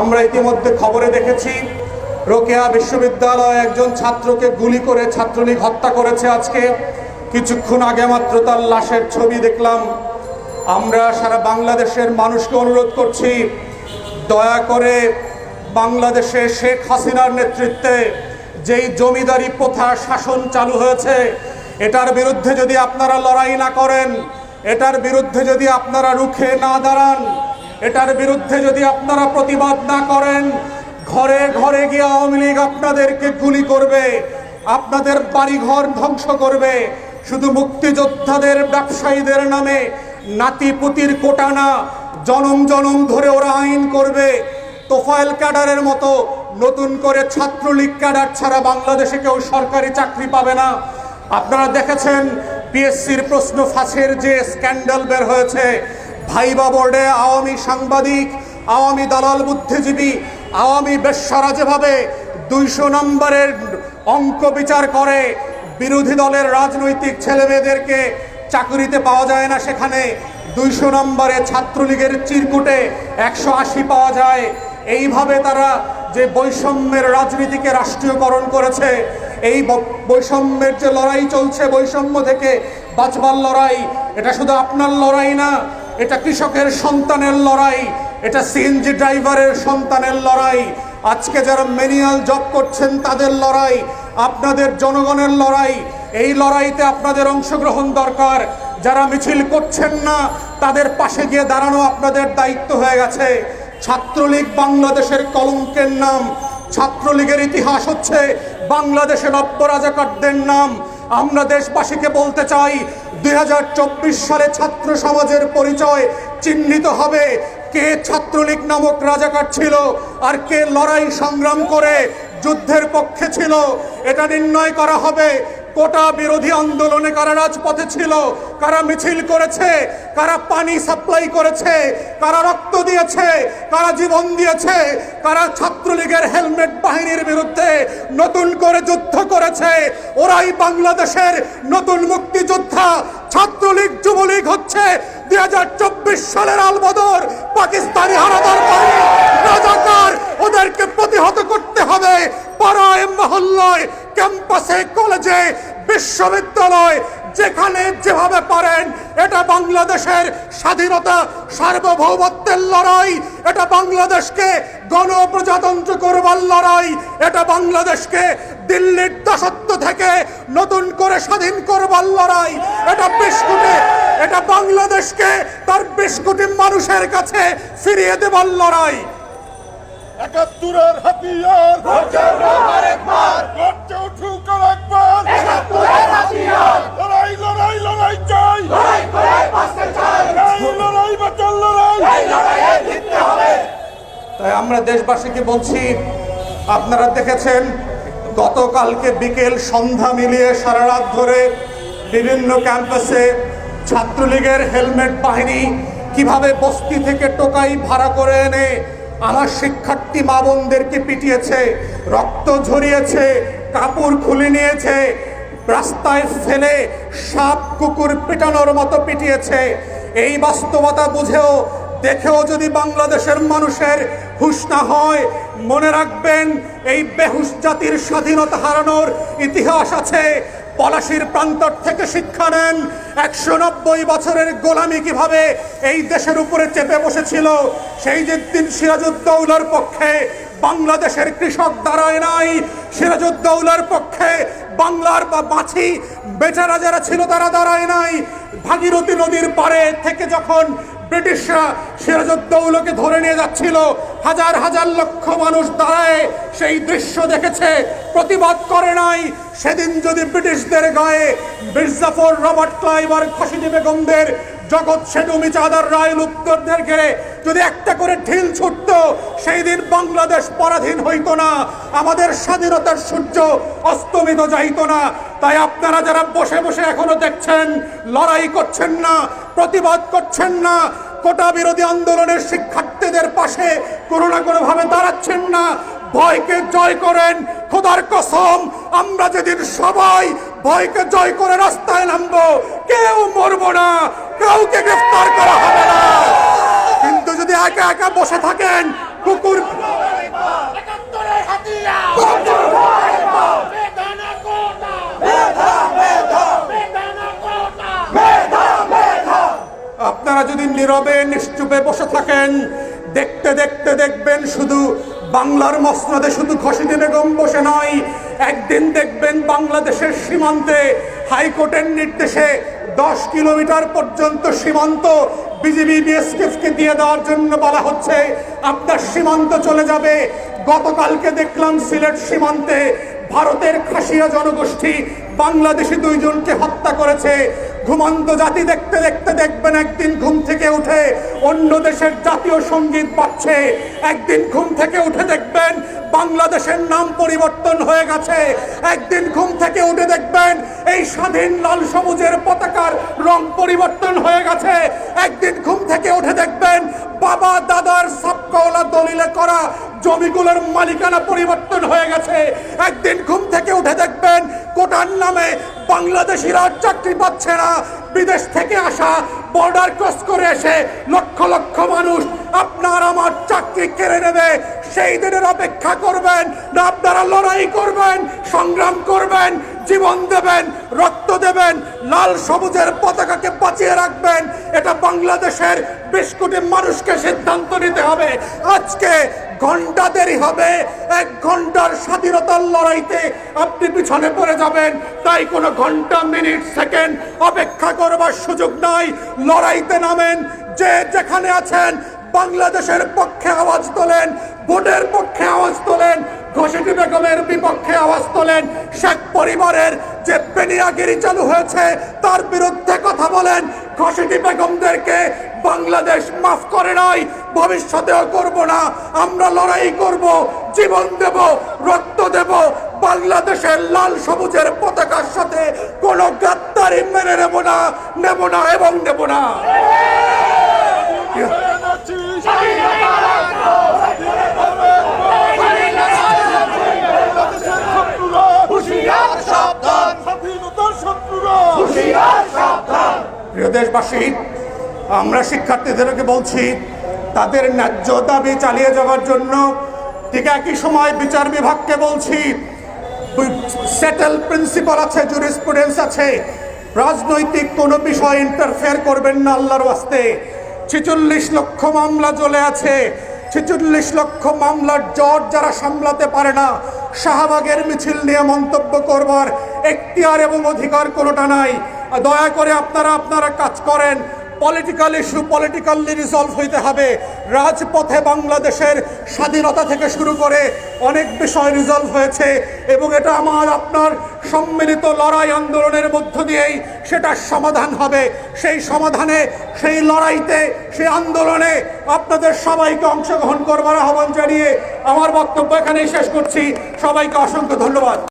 আমরা ইতিমধ্যে খবরে দেখেছি, রোকেয়া বিশ্ববিদ্যালয়ে একজন ছাত্রকে গুলি করে ছাত্রলীগ হত্যা করেছে আজকে। কিছুক্ষণ আগে মাত্র তার লাশের ছবি দেখলাম। আমরা সারা বাংলাদেশের মানুষকে অনুরোধ করছি, দয়া করে বাংলাদেশে শেখ হাসিনার নেতৃত্বে যেই জমিদারি প্রথা শাসন চালু হয়েছে, এটার বিরুদ্ধে যদি আপনারা লড়াই না করেন, এটার বিরুদ্ধে যদি আপনারা রুখে না দাঁড়ান এটার বিরুদ্ধে যদি আপনারা প্রতিবাদ না করেন, ঘরে ঘরে গিয়ে আওয়ামী লীগ আপনাদেরকে গুলি করবে, আপনাদের বাড়িঘর ধ্বংস করবে। শুধু মুক্তিযোদ্ধাদের, ব্যবসায়ীদের নামে নাতিপুতির কোটানা জনম জনম ধরে ওরা আইন করবে। তোফায়েল ক্যাডারের মতো নতুন করে ছাত্রলীগ ক্যাডার ছাড়া বাংলাদেশে কেউ সরকারি চাকরি পাবে না। আপনারা দেখেছেন, পিএসসির প্রশ্ন ফাঁসের যে স্ক্যান্ডাল বের হয়েছে ভাইবা বোর্ডে আওয়ামী সাংবাদিক, আওয়ামী দালাল বুদ্ধিজীবী, আওয়ামী বেশ্যারা যেভাবে দুইশো নম্বরের অঙ্ক বিচার করে, বিরোধী দলের রাজনৈতিক ছেলেমেয়েদেরকে চাকরিতে পাওয়া যায় না সেখানে, দুইশো নম্বরে ছাত্রলীগের চিরকুটে একশো আশি পাওয়া যায়। এইভাবে তারা যে বৈষম্যের রাজনীতিকে রাষ্ট্রীয়করণ করেছে, এই বৈষম্যের যে লড়াই চলছে, বৈষম্য থেকে বাঁচবার লড়াই, এটা শুধু আপনার লড়াই না এটা কৃষকের সন্তানের লড়াই, এটা সিএনজি ড্রাইভারের সন্তানের লড়াই। আজকে যারা ম্যানুয়াল জব করছেন, তাদের লড়াই, আপনাদের জনগণের লড়াই। এই লড়াইতে আপনাদের অংশগ্রহণ দরকার। যারা মিছিল করছেন না, তাদের পাশে গিয়ে দাঁড়ানো আপনাদের দায়িত্ব হয়ে গেছে। ছাত্রলীগ বাংলাদেশের কলঙ্কের নাম। ছাত্রলীগের ইতিহাস হচ্ছে বাংলাদেশের অপরাজাকারদের নাম। আমরা দেশবাসীকে বলতে চাই দুই হাজার চব্বিশ সালে ছাত্র সমাজের পরিচয় চিহ্নিত হবে। কে ছাত্রলীগ নামক রাজাকার ছিল আর কে লড়াই সংগ্রাম করে যুদ্ধের পক্ষে ছিল, এটা নির্ণয় করা হবে। কোটা বিরোধী আন্দোলনে কারা রাজপথে ছিল? কারা মিছিল করেছে? কারা পানি সাপ্লাই করেছে? কারা রক্ত দিয়েছে? কারা জীবন দিয়েছে? কারা ছাত্রলীগের হেলমেট বাহিনীর বিরুদ্ধে নতুন করে যুদ্ধ করেছে? ওরাই বাংলাদেশের নতুন মুক্তিযোদ্ধা। ছাত্রলীগ, যুবলীগ হচ্ছে দুই হাজার চব্বিশ সালের আলবদর। পাকিস্তানি হানাদার বাহিনী রাজাকার। ওদেরকে প্রতিহত করতে হবে পাড়ায়, মহল্লায়, ক্যাম্পাসে, কলেজে। বিশ্ববিদ্যালয় যেখানে যেভাবে পারেন, এটা বাংলাদেশের স্বাধীনতা, সার্বভৌমত্বের লড়াই, এটা বাংলাদেশকে গণপ্রজাতন্ত্র করবার লড়াই, এটা বাংলাদেশকে দিল্লির দাসত্ব থেকে নতুন করে স্বাধীন করবার লড়াই, এটা বিশ কোটি এটা বাংলাদেশকে তার বিশ কোটি মানুষের কাছে ফিরিয়ে দেবার লড়াই। একাত্তরের হাতিয়ার। গর্জে উঠুক আর একবার। লড়াই লড়াই লড়াই চাই। লড়াই বাঁচার লড়াই। তাই আমরা দেশবাসীকে বলছি আপনারা দেখেছেন গতকালকে বিকেল সন্ধ্যা মিলিয়ে সারা রাত ধরে বিভিন্ন ক্যাম্পাসে ছাত্রলীগের হেলমেট বাহিনী কীভাবে বস্তি থেকে টোকাই ভাড়া করে এনে আমার শিক্ষার্থী মা বোনদেরকে পিটিয়েছে, রক্ত ঝরিয়েছে, কাপড় খুলে নিয়েছে, রাস্তায় ফেলে সাপ কুকুর পেটানোর মতো পিটিয়েছে। এই বাস্তবতা বুঝেও, দেখেও যদি বাংলাদেশের মানুষের হুশ না হয়, মনে রাখবেন, এই বেহুশ জাতির স্বাধীনতা হারানোর ইতিহাস আছে। পলাশির প্রান্তর থেকে শিক্ষা নেন। একশো নব্বই বছরের গোলামি কীভাবে এই দেশের উপরে চেপে বসেছিল, সেই যে দিন সিরাজউদ্দৌলার পক্ষে বাংলাদেশের কৃষক দাঁড়ায় নাই। সিরাজউদ্দৌলার পক্ষে বাংলার বা মাছি বেচারা যারা ছিল তারা দাঁড়ায় নাই। ভাগীরথী নদীর পারে থেকে যখন ব্রিটিশরা সিরাজউদ্দৌলাকে ধরে নিয়ে যাচ্ছিল হাজার হাজার লক্ষ মানুষ দাঁড়ায়, সেই দৃশ্য দেখেছে, প্রতিবাদ করে নাই। সেদিন যদি ব্রিটিশদের গায়ে মির্জাফর রবার্ট ক্লাইভ আর খাসিজি বেগমদের জগৎ সেটু মিচাদার রায় উত্তরদেরকে যদি একটা করে ঢিল ছুটত, সেই দিন বাংলাদেশ পরাধীন হইতো না, আমাদের স্বাধীনতার সূর্য অস্তমিত যাইতো না। তাই আপনারা যারা বসে বসে এখনও দেখছেন, লড়াই করছেন না, প্রতিবাদ করছেন না কোটা বিরোধী আন্দোলনের শিক্ষার্থীদের পাশে কোনো না কোনো ভাবে দাঁড়াচ্ছেন না। ভয়কে জয় করেন খোদার কসম আমরা যেদিন সবাই ভয়কে জয় করে রাস্তায় নামবো কেউ মরব না কাউকে গ্রেফতার করা হবে না। কিন্তু যদি একা একা বসে থাকেন কুকুর যদি নীরবে, নিশ্চুপে বসে থাকেন, দেখতে দেখতে দেখবেন শুধু বাংলার মসনদে শুধু খসিদি বেগম বসে নয়, একদিন দেখবেন বাংলাদেশের সীমান্তে হাইকোর্টের নির্দেশে দশ কিলোমিটার পর্যন্ত সীমান্ত বিজিবি বিএসএফকে দিয়ে দেওয়ার জন্য বলা হচ্ছে, আপনার সীমান্ত চলে যাবে। গতকালকে দেখলাম সিলেট সীমান্তে ভারতের খাসিয়া জনগোষ্ঠী বাংলাদেশি দুইজনকে হত্যা করেছে। ঘুমন্ত জাতি দেখতে দেখতে দেখবেন একদিন ঘুম থেকে উঠে অন্য দেশের জাতীয় সংগীত পাচ্ছে। একদিন ঘুম থেকে উঠে দেখবেন বাংলাদেশের নাম পরিবর্তন হয়ে গেছে। একদিন ঘুম থেকে উঠে দেখবেন এই স্বাধীন লাল সবুজের পতাকার রং পরিবর্তন হয়ে গেছে। একদিন ঘুম থেকে উঠে দেখবেন বাবা দাদার করা জমিগুলোর মালিকানা পরিবর্তন হয়ে গেছে। একদিন ঘুম থেকে উঠে দেখবেন কোটার নামে বাংলাদেশিরা চাকরি পাচ্ছে না। বিদেশ থেকে আসা বর্ডার ক্রস করে এসে লক্ষ লক্ষ মানুষ আপনার আমার চাকরি কেড়ে নেবে। সেই দিনের অপেক্ষা করবেন না, আপনারা লড়াই করবেন, সংগ্রাম করবেন জীবন দেবেন, রক্ত দেবেন, লাল সবুজের পতাকাকে বাঁচিয়ে রাখবেন। এটা বাংলাদেশের বেশ কোটি মানুষকে সিদ্ধান্ত নিতে হবে। আজকে ঘণ্টা দেরি হবে, এক ঘণ্টার স্বাধীনতার লড়াইতে আপনি পিছনে পড়ে যাবেন। তাই কোনো ঘণ্টা, মিনিট, সেকেন্ড অপেক্ষা করবার সুযোগ নাই। লড়াইতে নামেন, যে যেখানে আছেন, বাংলাদেশের পক্ষে আওয়াজ তোলেন ভোটের পক্ষে আওয়াজ তোলেন, ঘোষিত বেগমের বিপক্ষে আওয়াজ তোলেন। শেখ পরিবারের যে বেনিয়াগিরি চালু হয়েছে, তার বিরুদ্ধে কথা বলেন। ঘোষিত বেগমদেরকে বাংলাদেশ মাফ করে নাই, ভবিষ্যতেও করব না, আমরা লড়াই করব, জীবন দেব, রক্ত দেব, বাংলাদেশের লাল সবুজের পতাকার সাথে কোনো গাদ্দারি মেনে নেব না নেব না এবং নেব না এনেছিস বাংলাদেশের শত্রুরা হুঁশিয়ার সাবধান স্বাধীনতার শত্রুরা হুঁশিয়ার সাবধান প্রিয় দেশবাসী, আমরা শিক্ষার্থীদেরকে বলছি, তাদের ন্যায্য দাবি চালিয়ে যাওয়ার জন্য ঠিক একই সময় বিচার বিভাগকে বলছি সেটেল প্রিন্সিপাল আছে জুরিসপ্রুডেন্স আছে, রাজনৈতিক কোনো বিষয় ইন্টারফেয়ার করবেন না আল্লাহর ওয়াস্তে। ছেচল্লিশ লক্ষ মামলা চলে আছে, ছেচল্লিশ লক্ষ মামলার জট যারা সামলাতে পারে না, শাহবাগের মিছিল নিয়ে মন্তব্য করবার এখতিয়ার এবং অধিকার কোনোটা নাই। দয়া করে আপনারা আপনারা কাজ করেন। পলিটিক্যাল ইস্যু পলিটিক্যালি রিজলভ হইতে হবে। রাজপথে বাংলাদেশের স্বাধীনতা থেকে শুরু করে অনেক বিষয় রিজলভ হয়েছে এবং এটা আমার, আপনার সম্মিলিত লড়াই আন্দোলনের মধ্য দিয়েই সেটার সমাধান হবে। সেই সমাধানে, সেই লড়াইতে, সেই আন্দোলনে আপনাদের সবাইকে অংশগ্রহণ করবার আহ্বান জানিয়ে আমার বক্তব্য এখানেই শেষ করছি। সবাইকে অসংখ্য ধন্যবাদ।